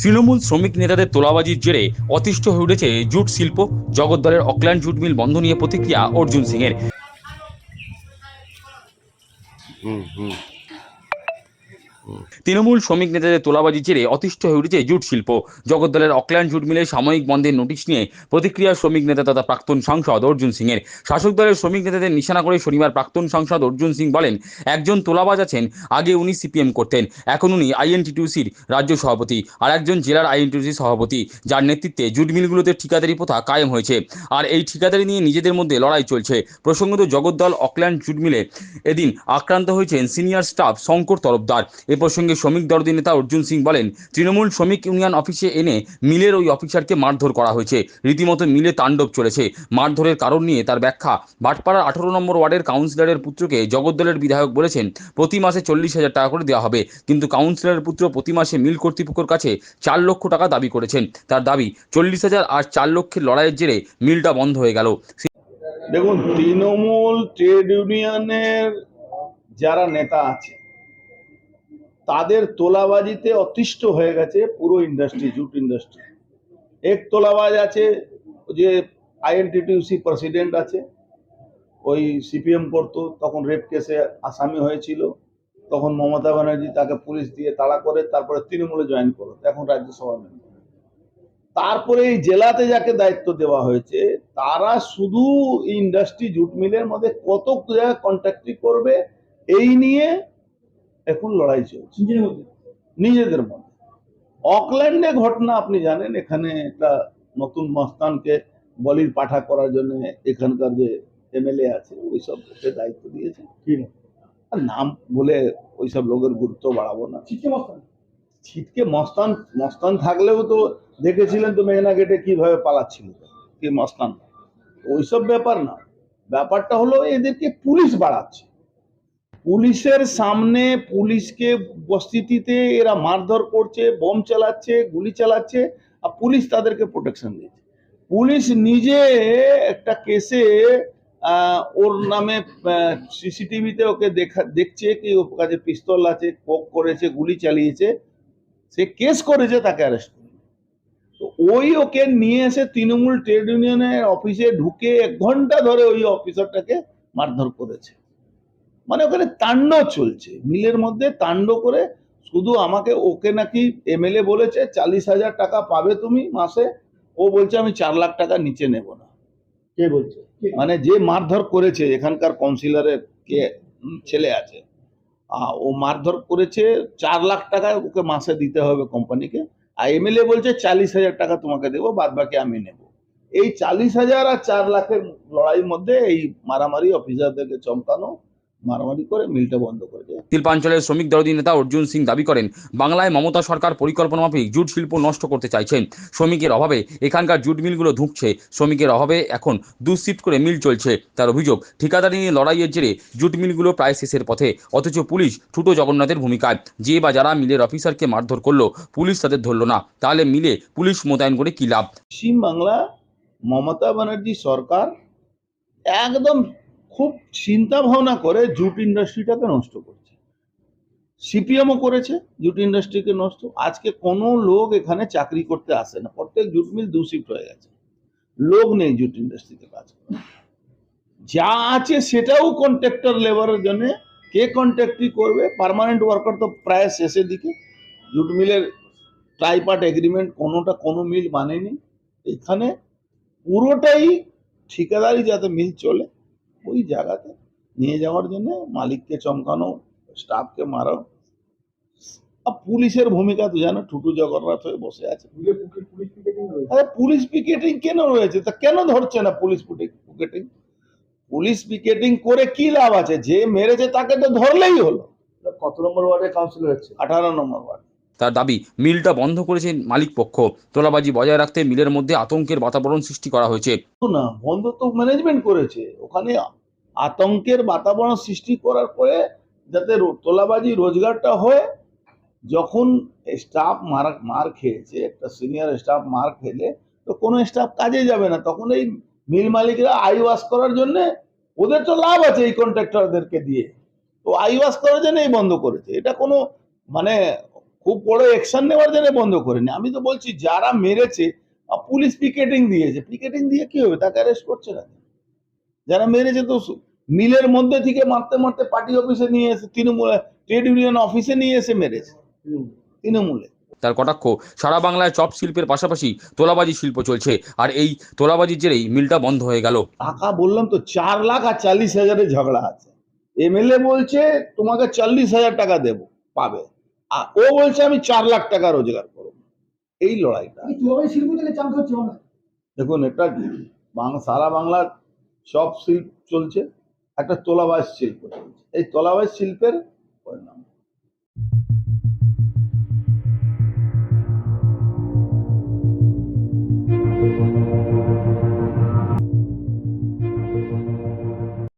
তৃণমূল শ্রমিক নেতাদের তোলাবাজির জেরে অতিষ্ঠ হয়ে উঠেছে জুট শিল্প। জগদ্দলের অকল্যান্ড জুট মিল বন্ধ নিয়ে প্রতিক্রিয়া অর্জুন সিংয়ের। হুম হুম। তৃণমূল শ্রমিক নেতাদের তোলাবাজির জেরে অতিষ্ঠ হয়ে উঠেছে জুট শিল্প। জগদ্দলের অকল্যান্ড জুট মিলে সাময়িক বন্ধের নোটিশ নিয়ে প্রতিক্রিয়া শ্রমিক নেতা তথা প্রাক্তন সাংসদ অর্জুন সিংয়ের। শাসক দলের শ্রমিক নেতাদের নিশানা করে শনিবার প্রাক্তন সাংসদ অর্জুন সিং বলেন, একজন তোলাবাজ আছেন, আগে উনি সিপিএম করতেন, এখন উনি আইএনটিটিউসির রাজ্য সভাপতি আর একজন জেলার আইএনটিউসি সভাপতি, যার নেতৃত্বে জুট মিলগুলোতে ঠিকাদারি প্রথা কায়েম হয়েছে। আর এই ঠিকাদারি নিয়ে নিজেদের মধ্যে লড়াই চলছে। প্রসঙ্গত, জগদ্দল অকল্যান্ড জুট মিলে এদিন আক্রান্ত হয়েছেন সিনিয়র স্টাফ শঙ্কর তরফদার। প্রসঙ্গে শ্রমিক দরদি নেতা অর্জুন সিং বলেন, তৃণমূল শ্রমিক ইউনিয়ন অফিসে এনে মিলের ওই অফিসারকে মারধর করা হয়েছে। রীতিমতো মিলে তাণ্ডব চলেছে। মারধরের কারণ নিয়ে তার ব্যাখ্যা। ভাটপাড়ার আঠারো নম্বর ওয়ার্ডের কাউন্সিলরের পুত্রকে জগদ্দলের বিধায়ক বলেছেন, প্রতি মাসে চল্লিশ হাজার টাকা করে দেওয়া হবে। কিন্তু কাউন্সিলরের পুত্র প্রতি মাসে মিল কর্তৃপক্ষের কাছে চার লক্ষ টাকা দাবি করেছেন। তার দাবি, চল্লিশ হাজার আর চার লক্ষের লড়াইয়ের জেরে মিলটা বন্ধ হয়ে গেল। দেখুন, তৃণমূল ট্রেড ইউনিয়নের যারা নেতা আছে তাদের তোলাবাজিতে অতিষ্ঠ হয়ে গেছে পুরো ইন্ডাস্ট্রি জুট ইন্ডাস্ট্রি এক তোলাবাজ আছে, যে আইএনটিটিউসি প্রেসিডেন্ট আছে, ওই সিপিএম করতো, তখন রেপ কেসে আসামি হয়েছিল, তখন মমতা ব্যানার্জি তাকে পুলিশ দিয়ে তাড়া করে, তারপরে তৃণমূলে জয়েন করো এখন রাজ্যসভা মেম্বার তারপরে এই জেলাতে যাকে দায়িত্ব দেওয়া হয়েছে, তারা শুধু ইন্ডাস্ট্রি জুট মিলের মধ্যে কত জায়গায় কন্ট্রাক্টি করবে, এই নিয়ে এখন লড়াই চলছে। নিজেদের মধ্যে। অকল্যান্ডে ঘটনা আপনি জানেন এখানে একটা নতুন মস্তানকে বলির পাঠা করার জন্য এখানকার যে এমএলএ আছে ওইসব দায়িত্ব দিয়েছে আর নাম বলে ওইসব লোকের গুরুত্ব বাড়াবো না। ছিটকে মস্তান। মস্তান থাকলেও তো দেখেছিলেন তো মেঘনা গেটে কীভাবে পালাচ্ছিল কি মস্তান। ওইসব ব্যাপার না। ব্যাপারটা হলো এদেরকে পুলিশ বাড়াচ্ছে। পুলিশের সামনে পুলিশকে উপস্থিতিতে এরা মারধর করছে, বোম চালাচ্ছে, গুলি চালাচ্ছে, আর পুলিশ তাদেরকে প্রোটেকশন দিচ্ছে। পুলিশ নিজে একটা কেসে ওর নামে সিসিটিভিতে ওকে দেখা, দেখছে কি ওর কাছে পিস্তল আছে কোক করেছে, গুলি চালিয়েছে। সে কেস করেছে তাকে অ্যারেস্ট করে তো ওই ওকে নিয়ে এসে তৃণমূল ট্রেড ইউনিয়নের অফিসে ঢুকে এক ঘণ্টা ধরে ওই অফিসারটাকে মারধর করেছে। মানে ওখানে তাণ্ড চলছে। মিলের মধ্যে তাণ্ড করে শুধু আমাকে ওকে নাকি এমএলএ বলেছে চাল্লিশ হাজার টাকা পাবে তুমি মাসে। ও বলছে আমি চার লাখ টাকা নিচে নেব না। কে বলছে? মানে যে মারধর করেছে এখানকার কাউন্সিলরের কে ছেলে আছে ও মারধর করেছে চার লাখ টাকা ওকে মাসে দিতে হবে কোম্পানিকে আর এমএলএ বলছে চাল্লিশ হাজার টাকা তোমাকে দেবো বাদ বাকি আমি নেব। এই চাল্লিশ হাজার আর চার লাখের লড়াইয়ের মধ্যে এই মারামারি অফিসারদেরকে চমকানো মারামারি করে মিলটা বন্ধ করে দেয়। শিল্পাঞ্চলের শ্রমিক দরদি নেতা অর্জুন সিং দাবি করেন বাংলায় মমতা সরকার পরিকল্পনা মাফিক জুট শিল্প নষ্ট করতে চাইছেন। শ্রমিকের অভাবে এখানকার জুট মিলগুলো ধুঁকছে। শ্রমিকের অভাবে এখন দুঃশিফট করে মিল চলছে। তার অভিযোগ ঠিকাদারি নিয়ে লড়াইয়ের জেরে জুট মিলগুলো প্রায় শেষের পথে। অথচ পুলিশ ঠুটো জগন্নাথের ভূমিকায় যে বা যারা মিলের অফিসারকে মারধর করল পুলিশ তাদের ধরলো না। তাহলে মিলে পুলিশ মোতায়েন করে কি লাভ? পশ্চিম বাংলা মমতা ব্যানার্জি সরকার একদম খুব চিন্তা ভাবনা করে জুট ইন্ডাস্ট্রিটাকে নষ্ট করছে। সিপিএমও করেছে, জুট ইন্ডাস্ট্রিকে নষ্ট। আজকে কোনো লোক এখানে চাকরি করতে আসে না। প্রত্যেক জুট মিল দু শিফট হয়ে গেছে। লোক নেই জুট ইন্ডাস্ট্রিতে কাজ যা আছে সেটাও কন্ট্রাক্টর লেবারের জন্য। কে কন্ট্রাক্টরি করবে? পার্মানেন্ট ওয়ার্কার তো প্রায় শেষের দিকে। জুট মিলের ট্রাইপার্ট এগ্রিমেন্ট কোনোটা কোনো মিল মানেনি। এখানে পুরোটাই ঠিকাদারি যাতে মিল চলে। ওই জায়গাতে নিয়ে যাওয়ার জন্য মালিককে চমকানো স্টাফকে মারো। আর পুলিশের ভূমিকা তো জানো টুটু জগন্নাথ হয়ে বসে আছে। আরে পুলিশ পিকেটিং কেন রয়েছে? তা কেন ধরছে না পুলিশ পিকেটিং পুলিশ পিকেটিং করে কি লাভ আছে? যে মেরেছে তাকে তো ধরলেই হলো। কত নম্বর ওয়ার্ডে কাউন্সিলর হচ্ছে? আঠারো নম্বর ওয়ার্ড। তার দাবি মিলটা বন্ধ করেছে মালিক পক্ষ। তোলাবাজি বজায় রাখতে মিলের মধ্যে আতঙ্কের বাতাবরণ সৃষ্টি করা হয়েছে। না বন্ধ তো ম্যানেজমেন্ট করেছে। ওখানে আতঙ্কের বাতাবরণ সৃষ্টি করার পরে যাতে তোলাবাজি রোজগারটা হয়, যখন স্টাফ মার মার খেয়েছে, একটা সিনিয়র স্টাফ মার খেলে, তো কোনো স্টাফ কাজে যাবে না। তখন এই মিল মালিকরা আই ওয়াশ করার জন্যে, ওদের তো লাভ আছে এই কন্ট্রাক্টরদেরকে দিয়ে। তো আই ওয়াশ করার জন্য এই বন্ধ করেছে। এটা কোনো মানে খুব বড় অ্যাকশন নেওয়ার জন্য বন্ধ করেনি। আমি তো বলছি, যারা মেরেছে পুলিশ পিকেটিং দিয়েছে পিকেটিং দিয়ে কি হবে? তাকে অ্যারেস্ট করছে না যারা মেরেছে তো মিলের মধ্যে থেকে মারতে মারতে পার্টি অফিসে নিয়ে এসে তৃণমূল ট্রেড ইউনিয়ন অফিসে নিয়ে এসে মেরেছে তৃণমূলে। তার কটাক্ষ সারা বাংলায় চপ শিল্পের পাশাপাশি তোলাবাজি শিল্প চলছে আর এই তোলাবাজির জেরেই মিলটা বন্ধ হয়ে গেল। টাকা বললাম তো চার লাখ আর চল্লিশ হাজারের ঝগড়া আছে। এমএলএ বলছে তোমাকে চল্লিশ হাজার টাকা দেবো পাবে। আর ও বলছে আমি চার লাখ টাকা রোজগার করব। এই লড়াইটা। দেখুন এটা সারা বাংলার সব শিল্প চলছে একটা তোলাবাজ শিল্প চলছে। এই তোলাবাজ শিল্পের পরিণাম।